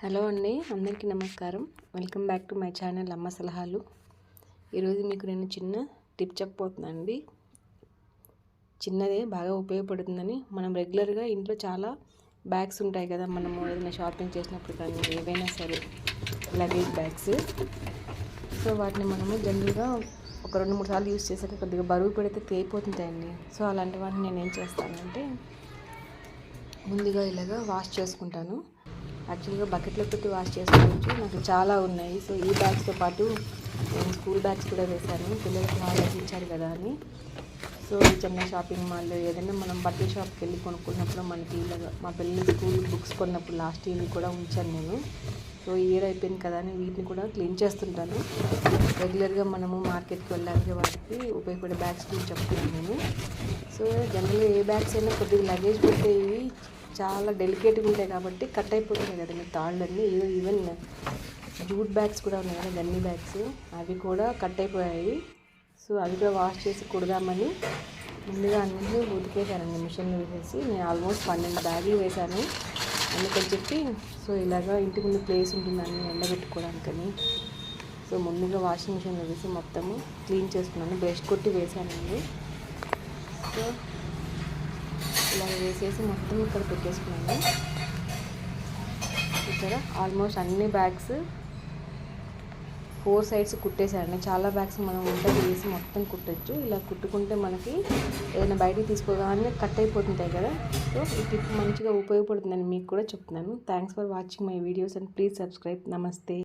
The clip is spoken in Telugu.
హలో అండి అందరికీ నమస్కారం. Welcome back to my channel అమ్మ సలహాలు. ఈరోజు మీకు నేను చిన్న టిప్ చెప్పబోతున్నాను అండి. చిన్నదే బాగా ఉపయోగపడుతుందని మనం రెగ్యులర్గా ఇంట్లో చాలా బ్యాగ్స్ ఉంటాయి కదా మనము ఏదైనా షాపింగ్ చేసినప్పుడు కానీ ఏవైనా సరే లగేజ్ బ్యాగ్స్. సో వాటిని మనము జనరల్గా ఒక రెండు మూడు సార్లు యూస్ చేశాక కొద్దిగా బరువు పెడితే తేయిపోతుంటాయండి సో అలాంటి వాటిని నేను ఏం చేస్తానంటే ముందుగా ఇలాగా వాష్ చేసుకుంటాను. యాక్చువల్గా బకెట్లో పెట్టి వాష్ చేసుకోవచ్చు. నాకు చాలా ఉన్నాయి. సో ఈ బ్యాగ్స్తో పాటు నేను స్కూల్ బ్యాగ్స్ కూడా వేశాను. పిల్లలకి హాలిడేస్ ఇచ్చారు కదా అని. సో చిన్న షాపింగ్ మాల్లో ఏదైనా మనం బట్టల షాప్కి వెళ్ళి కొనుక్కున్నప్పుడు మనకి ఇలాగా మా పిల్లలు స్కూల్ బుక్స్ కొన్నప్పుడు లాస్ట్ ఇయర్ కూడా ఉంచాను నేను. సో ఇయర్ అయిపోయింది కదా అని వీటిని కూడా క్లీన్ చేస్తుంటాను. రెగ్యులర్గా మనము మార్కెట్కి వెళ్ళాలి వాటికి ఉపయోగపడే బ్యాగ్స్ గురించి చెప్తున్నాను నేను. సో జనరల్గా ఏ బ్యాగ్స్ అయినా కొద్దిగా లగేజ్ పెట్టేవి చాలా డెలికేట్గా ఉంటాయి కాబట్టి కట్ అయిపోతున్నాయి కదా మీ తాళ్ళన్నీ. ఈవెన్ జూట్ బ్యాగ్స్ కూడా ఉన్నాయి కదా గన్నీ బ్యాగ్స్. అవి కూడా కట్ అయిపోయాయి. సో అవి కూడా వాష్ చేసి కుడదామని ముందుగా అన్నీ ఉతికేశానండి మిషన్లో వేసేసి. నేను ఆల్మోస్ట్ పన్నెండు బ్యాగులు వేశాను. అందుకని చెప్పి సో ఇలాగా ఇంటి ముందు ప్లేస్ ఉంటుందని ఎండబెట్టుకోవడానికని. సో ముందుగా వాషింగ్ మిషన్లో వేసి మొత్తము క్లీన్ చేసుకున్నాను. బ్రష్ కొట్టి వేసానండి సో ఇలా వేసేసి మొత్తం ఇక్కడ పెట్టేసుకున్నాను. ఇక్కడ ఆల్మోస్ట్ అన్ని బ్యాగ్స్ ఫోర్ సైడ్స్ కుట్టేశారండి. చాలా బ్యాగ్స్ మనం వంట వేసి మొత్తం కుట్టచ్చు. ఇలా కుట్టుకుంటే మనకి ఏదైనా బయటికి తీసుకోగానే కట్ అయిపోతుంటాయి కదా. సో ఈ టిప్ మంచిగా ఉపయోగపడుతుందని మీకు కూడా చెప్తున్నాను. Thanks for watching my videos and please subscribe నమస్తే